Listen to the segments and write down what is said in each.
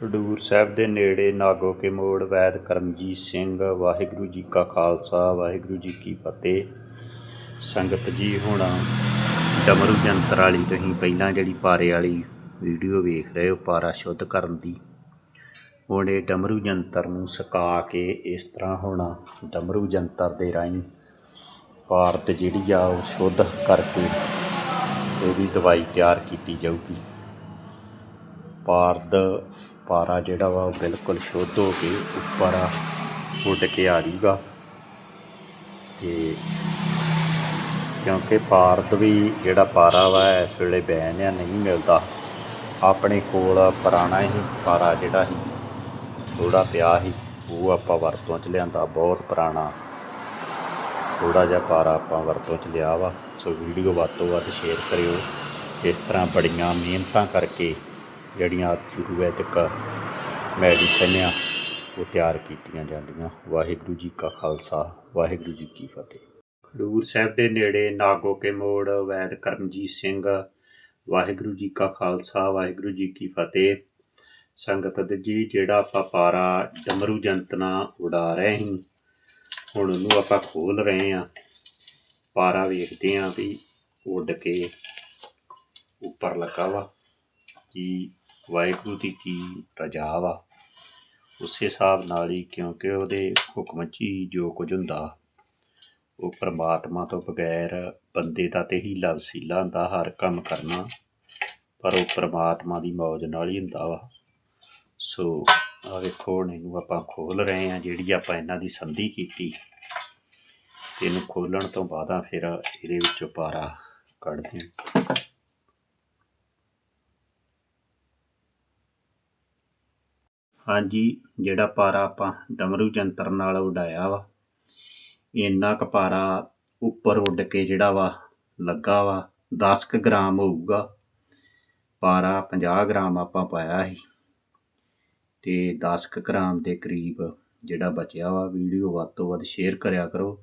ਖਡੂਰ ਸਾਹਿਬ ਦੇ ਨੇੜੇ ਨਾਗੋ ਕੇ ਮੋੜ, ਵੈਦ ਕਰਮਜੀਤ ਸਿੰਘ, ਵਾਹਿਗੁਰੂ ਜੀ ਕਾ ਖਾਲਸਾ, ਵਾਹਿਗੁਰੂ ਜੀ ਕੀ ਫਤਿਹ। ਸੰਗਤ ਜੀ, ਹੁਣ ਡਮਰੂ ਜੰਤਰ ਵਾਲੀ ਤੁਸੀਂ ਪਹਿਲਾਂ ਜਿਹੜੀ ਪਾਰੇ ਵਾਲੀ ਵੀਡੀਓ ਵੇਖ ਰਹੇ ਹੋ, ਪਾਰਾ ਸ਼ੁੱਧ ਕਰਨ ਦੀ। ਹੁਣ ਇਹ ਡਮਰੂ ਜੰਤਰ ਨੂੰ ਸੁਕਾ ਕੇ ਇਸ ਤਰ੍ਹਾਂ ਹੋਣਾ ਡਮਰੂ ਜੰਤਰ ਦੇ ਰਾਹੀਂ ਭਾਰਤ ਜਿਹੜੀ ਆ ਉਹ ਸ਼ੁੱਧ ਕਰਕੇ ਇਹਦੀ ਦਵਾਈ ਤਿਆਰ ਕੀਤੀ ਜਾਊਗੀ। ਪਾਰਦ ਪਾਰਾ ਜਿਹੜਾ ਵਾ ਉਹ ਬਿਲਕੁਲ ਸ਼ੁੱਧ ਹੋ ਕੇ ਉੱਪਰ ਉੱਡ ਕੇ ਆ ਜੂਗਾ ਤੇ ਕਿਉਂਕਿ ਭਾਰਤ ਵੀ ਜਿਹੜਾ ਪਾਰਾ ਵਾ ਇਸ ਵੇਲੇ ਬੈਨ ਆ, ਨਹੀਂ ਮਿਲਦਾ। ਆਪਣੇ ਕੋਲ ਪੁਰਾਣਾ ਹੀ ਪਾਰਾ ਜਿਹੜਾ ਸੀ ਥੋੜਾ ਪਿਆ ਸੀ, ਉਹ ਆਪਾਂ ਵਰਤੋਂ ਚ ਲਿਆਂਦਾ, ਬਹੁਤ ਪੁਰਾਣਾ। ਥੋੜਾ ਜਿਹਾ ਪਾਰਾ ਆਪਾਂ ਵਰਤੋਂ ਚ ਲਿਆ ਵਾ। ਸੋ ਵੀਡੀਓ ਵੱਧ ਤੋਂ ਵੱਧ ਸ਼ੇਅਰ ਕਰਿਓ। ਇਸ ਤਰ੍ਹਾਂ ਬੜੀਆਂ ਮਿਹਨਤਾਂ ਕਰਕੇ ਜਿਹੜੀਆਂ ਆਯੁਰਵੈਦਿਕ ਮੈਡੀਸਨ ਆ, ਉਹ ਤਿਆਰ ਕੀਤੀਆਂ ਜਾਂਦੀਆਂ। ਵਾਹਿਗੁਰੂ ਜੀ ਕਾ ਖਾਲਸਾ, ਵਾਹਿਗੁਰੂ ਜੀ ਕੀ ਫਤਿਹ। ਖਡੂਰ ਸਾਹਿਬ ਦੇ ਨੇੜੇ ਨਾਗੋ ਕੇ ਮੋੜ, ਵੈਦ ਕਰਮਜੀਤ ਸਿੰਘ, ਵਾਹਿਗੁਰੂ ਜੀ ਕਾ ਖਾਲਸਾ, ਵਾਹਿਗੁਰੂ ਜੀ ਕੀ ਫਤਿਹ। ਸੰਗਤ ਦੇ ਜੀ, ਜਿਹੜਾ ਆਪਾਂ ਪਾਰਾ ਡਮਰੂ ਜੰਤਨਾ ਉਡਾ ਰਹੇ ਹਾਂ, ਹੁਣ ਉਹਨੂੰ ਆਪਾਂ ਖੋਲ ਰਹੇ ਹਾਂ। ਪਾਰਾ ਵੇਖਦੇ ਹਾਂ ਵੀ ਉੱਡ ਕੇ ਉੱਪਰ ਲੱਗਾ ਵਾ, ਕਿ ਵਾਹਿਗੁਰੂ ਦੀ ਕੀ ਰਜਾ ਵਾ। ਉਸੇ ਹਿਸਾਬ ਨਾਲ ਹੀ ਕਿਉਂਕਿ ਉਹਦੇ ਹੁਕਮ 'ਚ ਹੀ ਜੋ ਕੁਝ ਹੁੰਦਾ, ਉਹ ਪ੍ਰਮਾਤਮਾ ਤੋਂ ਬਗੈਰ ਬੰਦੇ ਦਾ ਤੇ ਹੀ ਵਸੀਲਾ ਹੁੰਦਾ, ਹਰ ਕੰਮ ਕਰਨਾ, ਪਰ ਉਹ ਪ੍ਰਮਾਤਮਾ ਦੀ ਮੌਜ ਨਾਲ ਹੀ ਹੁੰਦਾ ਵਾ। ਸੋ ਆ ਵੇਖੋ, ਹੁਣ ਇਹਨੂੰ ਆਪਾਂ ਖੋਲ ਰਹੇ ਹਾਂ, ਜਿਹੜੀ ਆਪਾਂ ਇਹਨਾਂ ਦੀ ਸੰਧੀ ਕੀਤੀ। ਇਹਨੂੰ ਖੋਲਣ ਤੋਂ ਬਾਅਦ ਆ ਫਿਰ ਇਹਦੇ ਵਿੱਚੋਂ ਪਾਰਾ ਕੱਢਦੇ ਹਾਂ। ਹਾਂਜੀ, ਜਿਹੜਾ ਪਾਰਾ ਆਪਾਂ ਡਮਰੂ ਜੰਤਰ ਨਾਲ ਉਡਾਇਆ ਵਾ, ਇੰਨਾ ਕੁ ਪਾਰਾ ਉੱਪਰ ਉੱਡ ਕੇ ਜਿਹੜਾ ਵਾ ਲੱਗਾ ਵਾ 10 ਕੁ ਗ੍ਰਾਮ ਹੋਊਗਾ। ਪਾਰਾ 50 ਗ੍ਰਾਮ ਆਪਾਂ ਪਾਇਆ ਸੀ ਤੇ 10 ਕੁ ਗ੍ਰਾਮ ਦੇ ਕਰੀਬ ਜਿਹੜਾ ਬਚਿਆ ਵਾ, ਵੀਡੀਓ ਵੱਧ ਤੋਂ ਵੱਧ ਸ਼ੇਅਰ ਕਰਿਆ ਕਰੋ।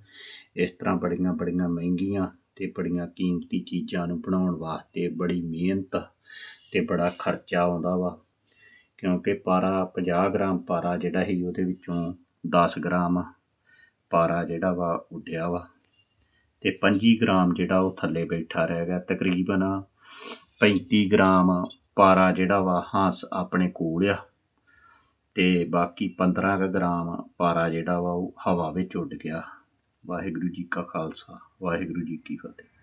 ਇਸ ਤਰ੍ਹਾਂ ਬੜੀਆਂ ਬੜੀਆਂ ਮਹਿੰਗੀਆਂ ਤੇ ਬੜੀਆਂ ਕੀਮਤੀ ਚੀਜ਼ਾਂ ਨੂੰ ਬਣਾਉਣ ਵਾਸਤੇ ਬੜੀ ਮਿਹਨਤ ਤੇ ਬੜਾ ਖਰਚਾ ਆਉਂਦਾ ਵਾ। ਕਿਉਂਕਿ ਪਾਰਾ 50 ਗ੍ਰਾਮ ਪਾਰਾ ਜਿਹੜਾ ਸੀ ਉਹਦੇ ਵਿੱਚੋਂ 10 ਗ੍ਰਾਮ ਪਾਰਾ ਜਿਹੜਾ ਵਾ ਉੱਡਿਆ ਵਾ। ਤੇ 25 ਗ੍ਰਾਮ ਜਿਹੜਾ ਉਹ ਥੱਲੇ ਬੈਠਾ ਰਹਿ ਗਿਆ। ਤਕਰੀਬਨ 35 ਗ੍ਰਾਮ ਪਾਰਾ ਜਿਹੜਾ ਵਾ ਹਾਂਸ ਆਪਣੇ ਕੋਲ ਆ। ਤੇ ਬਾਕੀ 15 ਕੁ ਗ੍ਰਾਮ ਪਾਰਾ ਜਿਹੜਾ ਵਾ ਉਹ ਹਵਾ ਵਿੱਚ ਉੱਡ ਗਿਆ। ਵਾਹਿਗੁਰੂ ਜੀ ਕਾ ਖਾਲਸਾ, ਵਾਹਿਗੁਰੂ ਜੀ ਕੀ ਫਤਿਹ।